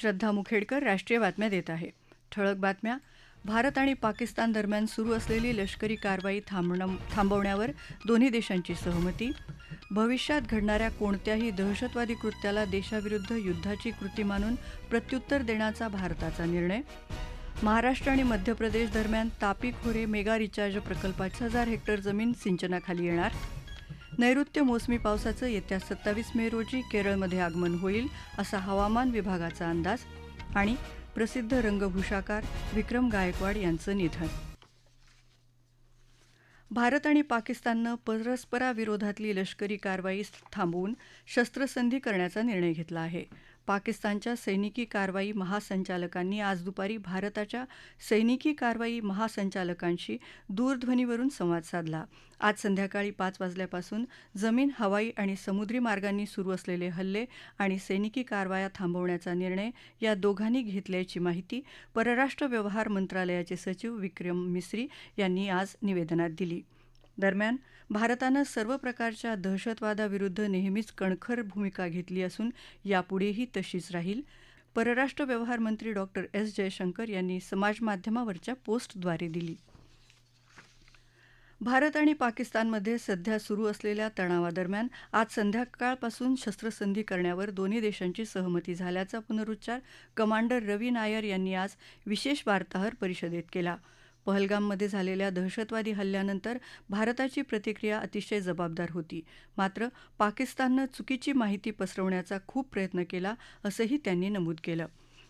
श्रद्धा मुखेडकर राष्ट्रीय बातम्या देत आहे. ठळक बातम्या. भारत आणि पाकिस्तान दरम्यान सुरू असलेली लष्करी कारवाई थांबणं थांबवण्यावर दोन्ही देशांची सहमती. भविष्यात घडणाऱ्या कोणत्याही दहशतवादी कृत्याला देशाविरुद्ध युद्धाची कृती मानून प्रत्युत्तर देण्याचा भारताचा निर्णय. महाराष्ट्र आणि मध्य प्रदेश दरम्यान तापी खोरे मेगा रिचार्ज प्रकल्पात हजार हेक्टर जमीन सिंचनाखाली येणार. नैऋत्य मोसमी पावसाचं येत्या सत्तावीस मे रोजी केरळमध्ये आगमन होईल असा हवामान विभागाचा अंदाज आणि प्रसिद्ध रंगभूषाकार विक्रम गायकवाड यांचं निधन. भारत आणि पाकिस्ताननं परस्पराविरोधातली लष्करी कारवाई थांबवून शस्त्रसंधी करण्याचा निर्णय घेतला आहे. पाकिस्तानच्या सैनिकी कारवाई महासंचालकांनी आज दुपारी भारताच्या सैनिकी कारवाई महासंचालकांशी दूरध्वनीवरून संवाद साधला. आज संध्याकाळी पाच वाजल्यापासून जमीन हवाई आणि समुद्री मार्गांनी सुरू असलेले हल्ले आणि सैनिकी कारवाया थांबवण्याचा निर्णय या दोघांनी घेतल्याची माहिती परराष्ट्र व्यवहार मंत्रालयाचे सचिव विक्रम मिस्री यांनी आज निवेदनात दिली. दरम्यान भारतानं सर्व प्रकारच्या दहशतवादाविरुद्ध नेहमीच कणखर भूमिका घेतली असून यापुढेही तशीच राहील. परराष्ट्र व्यवहार मंत्री डॉक्टर एस. जयशंकर यांनी समाजमाध्यमावरच्या पोस्टद्वारे दिली. भारत आणि पाकिस्तानमध्ये सध्या सुरू असलेल्या तणावादरम्यान आज संध्याकाळपासून शस्त्रसंधी करण्यावर दोन्ही देशांची सहमती झाल्याचा पुनरुच्चार कमांडर रवी नायर यांनी आज विशेष वार्ताहर परिषदेत केला. पहलगाममध्ये झालेल्या दहशतवादी हल्ल्यानंतर भारताची प्रतिक्रिया अतिशय जबाबदार होती. मात्र पाकिस्ताननं चुकीची माहिती पसरवण्याचा खूप प्रयत्न केला असंही त्यांनी नमूद केलं.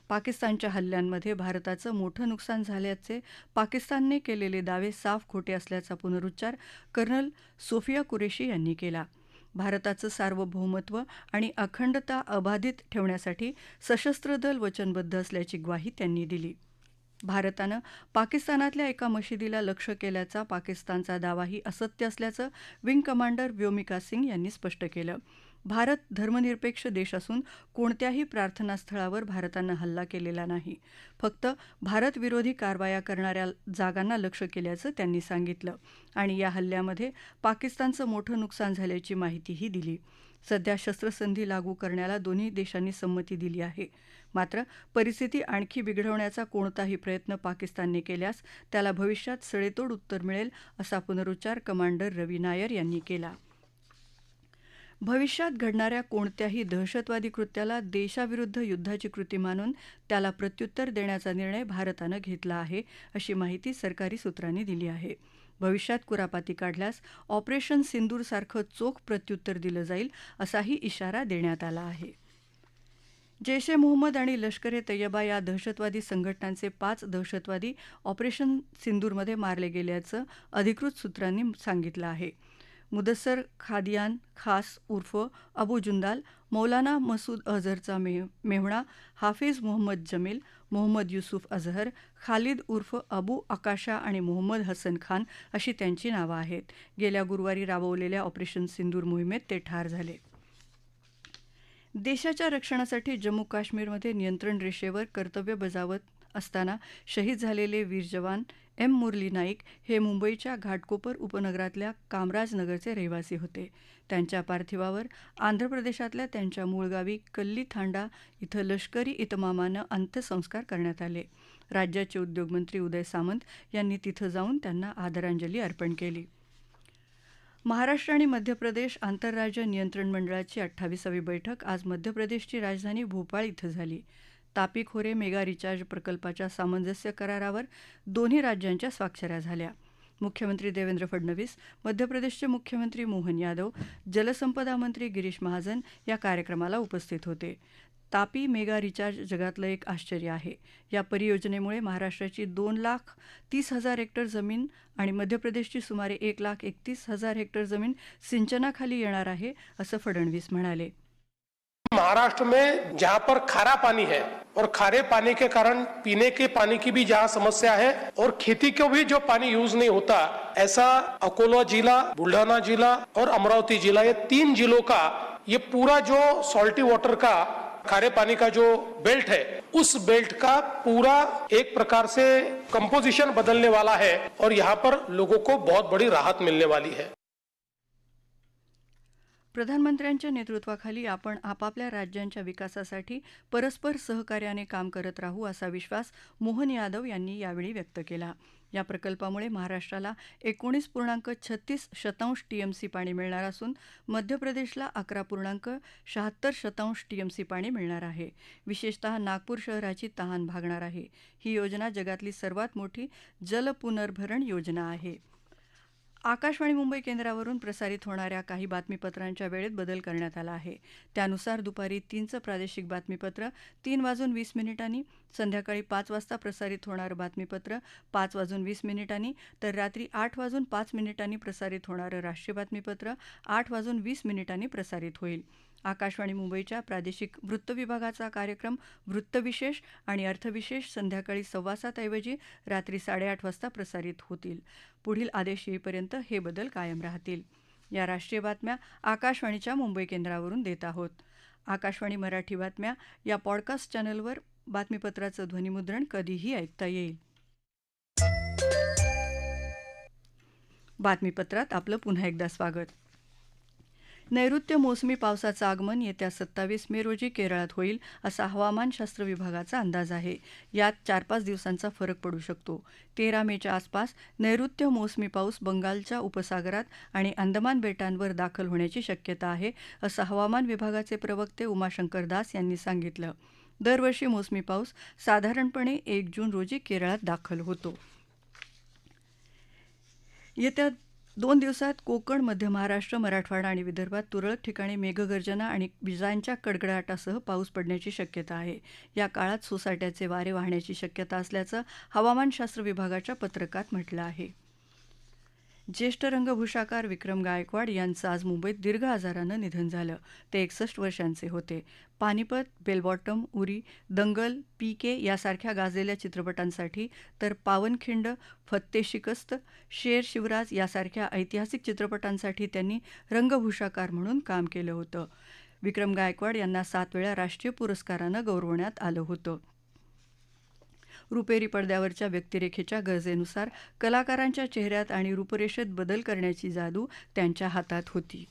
पाकिस्तानच्या हल्ल्यांमध्ये भारताचं मोठं नुकसान झाल्याचे पाकिस्तानने केलेले दावे साफ खोटे असल्याचा पुनरुच्चार कर्नल सोफिया कुरेशी यांनी केला. भारताचं सार्वभौमत्व आणि अखंडता अबाधित ठेवण्यासाठी सशस्त्र दल वचनबद्ध असल्याची ग्वाही त्यांनी दिली. भारतानं पाकिस्तानातल्या एका मशिदीला लक्ष्य केल्याचा पाकिस्तानचा दावाही असत्य असल्याचं विंग कमांडर व्योमिका सिंग यांनी स्पष्ट केलं. भारत धर्मनिरपेक्ष देश असून कोणत्याही प्रार्थनास्थळावर भारतानं हल्ला केलेला नाही. फक्त भारतविरोधी कारवाया करणाऱ्या जागांना लक्ष्य केल्याचं त्यांनी सांगितलं आणि या हल्ल्यामध्ये पाकिस्तानचं मोठं नुकसान झाल्याची माहितीही दिली. सध्या शस्त्रसंधी लागू करण्याला दोन्ही देशांनी संमती दिली आहे. मात्र परिस्थिती आणखी बिघडवण्याचा कोणताही प्रयत्न पाकिस्तानने केल्यास त्याला भविष्यात सडेतोड उत्तर मिळेल असा पुनरुच्चार कमांडर रवी नायर यांनी केला. भविष्यात घडणाऱ्या कोणत्याही दहशतवादी कृत्याला देशाविरुद्ध युद्धाची कृती मानून त्याला प्रत्युत्तर देण्याचा निर्णय भारतानं घेतला आहे अशी माहिती सरकारी सूत्रांनी दिली आहे. भविष्यात कुरापाती काढल्यास ऑपरेशन सिंदूरसारखं चोख प्रत्युत्तर दिलं जाईल असाही इशारा देण्यात आला आहे. जैश ए मोहम्मद आणि लष्कर ए तय्यबा या दहशतवादी संघटनांचे पाच दहशतवादी ऑपरेशन सिंदूरमध्ये मारले गेल्याचं अधिकृत सूत्रांनी सांगितलं आहे. मुदस्सर खादियान खास उर्फ अबू जुंदाल मौलाना मसूद अझहरचा मे मेहुणा हाफिज मोहम्मद जमील मोहम्मद युसुफ अझहर खालिद उर्फ अबू आकाशा आणि मोहम्मद हसन खान अशी त्यांची नावं आहेत. गेल्या गुरुवारी राबवलेल्या ऑपरेशन सिंदूर मोहिमेत ते ठार झाले. देशाच्या रक्षणासाठी जम्मू काश्मीरमध्ये नियंत्रण रेषेवर कर्तव्य बजावत असताना शहीद झालेले वीर जवान एम मुरली नाईक हे मुंबईच्या घाटकोपर उपनगरातल्या कामराजनगरचे रहिवासी होते. त्यांच्या पार्थिवावर आंध्र प्रदेशातल्या त्यांच्या मूळ गावी कल्ली थांडा इथं लष्करी इतमामानं अंत्यसंस्कार करण्यात आले. राज्याचे उद्योगमंत्री उदय सामंत यांनी तिथं जाऊन त्यांना आदरांजली अर्पण केली. महाराष्ट्र आणि मध्य प्रदेश आंतरराज्य नियंत्रण मंडळाची अठ्ठावीसावी बैठक आज मध्य प्रदेशची राजधानी भोपाळ इथं झाली. तापी खोरे मेगा रिचार्ज प्रकल्पाच्या सामंजस्य करारावर दोन्ही राज्यांच्या स्वाक्षऱ्या झाल्या. मुख्यमंत्री देवेंद्र फडणवीस मध्य प्रदेशचे मुख्यमंत्री मोहन यादव जलसंपदा मंत्री गिरीश महाजन या कार्यक्रमाला उपस्थित होते. तापी मेगा रिचार्ज जगातलं एक आश्चर्य आहे. या परियोजनेमुळे महाराष्ट्राची दोन लाख तीस हजार हेक्टर जमीन आणि मध्य प्रदेशची सुमारे एक लाख एकतीस हजार हेक्टर जमीन सिंचनाखाली येणार आहे असं फडणवीस म्हणाले. महाराष्ट्र में जहाँ पर खारा पानी है और खारे पानी के कारण पीने के पानी की भी जहाँ समस्या है और खेती को भी जो पानी यूज नहीं होता ऐसा अकोला जिला बुल्ढाना जिला और अमरावती जिला ये तीन जिलों का ये पूरा जो सॉल्टी वाटर का खारे पानी का जो बेल्ट है उस बेल्ट का पूरा एक प्रकार से कंपोजिशन बदलने वाला है और यहाँ पर लोगों को बहुत बड़ी राहत मिलने वाली है। प्रधानमंत्र्यांच्या नेतृत्वाखाली आपण आपापल्या राज्यांच्या विकासासाठी परस्पर सहकार्याने काम करत राहू असा विश्वास मोहन यादव यांनी यावेळी व्यक्त केला. या प्रकल्पामुळे महाराष्ट्राला एकोणीस पूर्णांक छत्तीस शतांश टीएमसी पाणी मिळणार असून मध्य प्रदेशला अकरा पूर्णांक शहात्तर शतांश टीएमसी पाणी मिळणार आहे. विशेषतः नागपूर शहराची तहान भागणार आहे. ही योजना जगातली सर्वात मोठी जल पुनर्भरण योजना आहे. आकाशवाणी मुंबई केंद्रावरून प्रसारित होणाऱ्या काही बातमीपत्रांच्या वेळेत बदल करण्यात आला आहे. त्यानुसार दुपारी तीनचं प्रादेशिक बातमीपत्र तीन वाजून वीस मिनिटांनी संध्याकाळी पाच वाजता प्रसारित होणारं बातमीपत्र पाच वाजून वीस मिनिटांनी तर रात्री आठ वाजून पाच मिनिटांनी प्रसारित होणारं राष्ट्रीय बातमीपत्र आठ वाजून वीस मिनिटांनी प्रसारित होईल. आकाशवाणी मुंबईच्या प्रादेशिक वृत्त विभागाचा कार्यक्रम वृत्तविशेष आणि अर्थविशेष संध्याकाळी सव्वा सातऐवजी रात्री साडेआठ वाजता प्रसारित होतील. पुढील आदेश येईपर्यंत हे बदल कायम राहतील. या राष्ट्रीय बातम्या आकाशवाणीच्या मुंबई केंद्रावरून देत आहोत. आकाशवाणी मराठी बातम्या या पॉडकास्ट चॅनलवर बातमीपत्राचं ध्वनिमुद्रण कधीही ऐकता येईल. बातमीपत्रात आपलं पुन्हा एकदा स्वागत. नैऋत्य मोसमी पावसाचं आगमन येत्या सत्तावीस मे रोजी केरळात होईल असा हवामानशास्त्र विभागाचा अंदाज आहे. यात चार पाच दिवसांचा फरक पडू शकतो. तेरा मेच्या आसपास नैऋत्य मोसमी पाऊस बंगालच्या उपसागरात आणि अंदमान बेटांवर दाखल होण्याची शक्यता आहे असं हवामान विभागाचे प्रवक्ते उमाशंकर दास यांनी सांगितलं. दरवर्षी मोसमी पाऊस साधारणपणे एक जून रोजी केरळात दाखल होतो. येत्या दोन दिवसात कोकण मध्य महाराष्ट्र मराठवाडा आणि विदर्भात तुरळक ठिकाणी मेघगर्जना आणि विजांच्या कडकडाटासह पाऊस पडण्याची शक्यता आहे. या काळात सोसाट्याचे वारे वाहण्याची शक्यता असल्याचं हवामानशास्त्र विभागाच्या पत्रकात म्हटलं आहे. ज्येष्ठ रंगभूषाकार विक्रम गायकवाड यांचं आज मुंबईत दीर्घ आजारानं निधन झालं. ते एकसष्ट वर्षांचे होते. पानिपत बेलबॉटम उरी दंगल पी के यासारख्या गाजलेल्या चित्रपटांसाठी तर पावनखिंड फत्ते शिकस्त शेर शिवराज यासारख्या ऐतिहासिक चित्रपटांसाठी त्यांनी रंगभूषाकार म्हणून काम केलं होतं. विक्रम गायकवाड यांना सात वेळा राष्ट्रीय पुरस्कारानं गौरवण्यात आलं होतं. रुपेरी पडद्यावरच्या व्यक्तिरेखेच्या गरजेनुसार कलाकारांच्या चेहऱ्यात आणि रूपरेषेत बदल करण्याची जादू त्यांच्या हातात होती.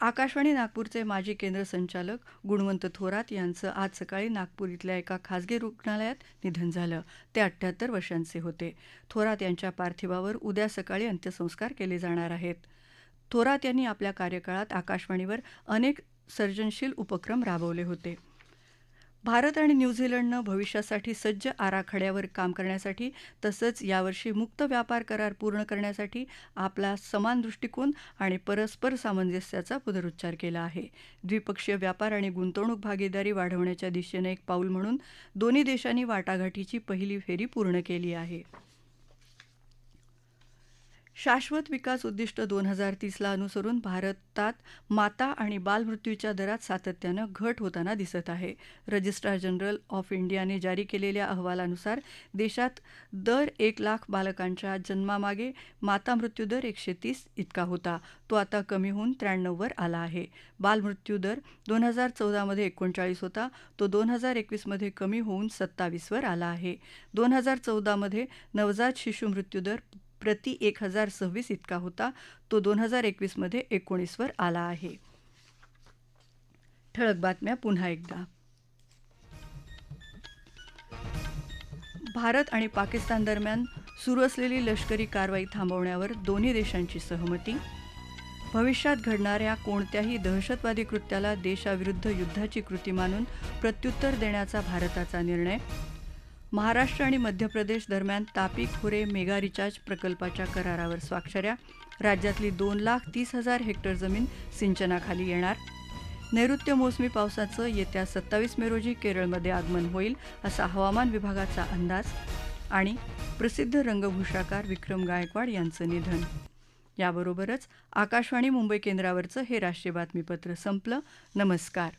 आकाशवाणी नागपूरचे माजी केंद्र संचालक गुणवंत थोरात यांचं आज सकाळी नागपूर इथल्या एका खासगी रुग्णालयात निधन झालं. ते अठ्ठ्याहत्तर वर्षांचे होते. थोरात यांच्या पार्थिवावर उद्या सकाळी अंत्यसंस्कार केले जाणार आहेत. थोरात यांनी आपल्या कार्यकाळात आकाशवाणीवर अनेक सर्जनशील उपक्रम राबवले होते. भारत आणि न्यूझीलंडनं भविष्यासाठी सज्ज आराखड्यावर काम करण्यासाठी तसंच यावर्षी मुक्त व्यापार करार पूर्ण करण्यासाठी आपला समान दृष्टिकोन आणि परस्पर सामंजस्याचा पुनरुच्चार केला आहे. द्विपक्षीय व्यापार आणि गुंतवणूक भागीदारी वाढवण्याच्या दिशेनं एक पाऊल म्हणून दोन्ही देशांनी वाटाघाटीची पहिली फेरी पूर्ण केली आहे. शाश्वत विकास उद्दिष्ट दोन हजार तीसला अनुसरून भारतात माता आणि बालमृत्यूच्या दरात सातत्यानं घट होताना दिसत आहे. रजिस्ट्रार जनरल ऑफ इंडियाने जारी केलेल्या अहवालानुसार देशात दर एक लाख बालकांच्या जन्मामागे माता मृत्यूदर एकशे तीस इतका होता. तो आता कमी होऊन त्र्याण्णववर आला आहे. बालमृत्यूदर दोन हजार चौदामध्ये एकोणचाळीस होता. तो दोन हजार एकवीसमध्ये कमी होऊन सत्तावीसवर आला आहे. दोन हजार चौदामध्ये नवजात शिशु मृत्यूदर प्रति एक हजार सव्वीस इतका होता. तो दोन हजार एकवीसमध्ये एकोणीसवर आला आहे. ठळक बातम्या पुन्हा एकदा. भारत आणि पाकिस्तान दरम्यान सुरू असलेली लष्करी कारवाई थांबवण्यावर दोन्ही देशांची सहमती. भविष्यात घडणाऱ्या कोणत्याही दहशतवादी कृत्याला देशाविरुद्ध युद्धाची कृती मानून प्रत्युत्तर देण्याचा भारताचा निर्णय. महाराष्ट्र आणि मध्य प्रदेश दरम्यान तापी खोरे मेगा रिचार्ज प्रकल्पाच्या करारावर स्वाक्षऱ्या राज्यातली दोन लाख तीस हजार हेक्टर जमीन सिंचनाखाली येणार. नैऋत्य मोसमी पावसाचं येत्या सत्तावीस मे रोजी केरळमध्ये आगमन होईल असा हवामान विभागाचा अंदाज आणि प्रसिद्ध रंगभूषाकार विक्रम गायकवाड यांचं निधन. याबरोबरच आकाशवाणी मुंबई केंद्रावरचं हे राष्ट्रीय बातमीपत्र संपलं. नमस्कार.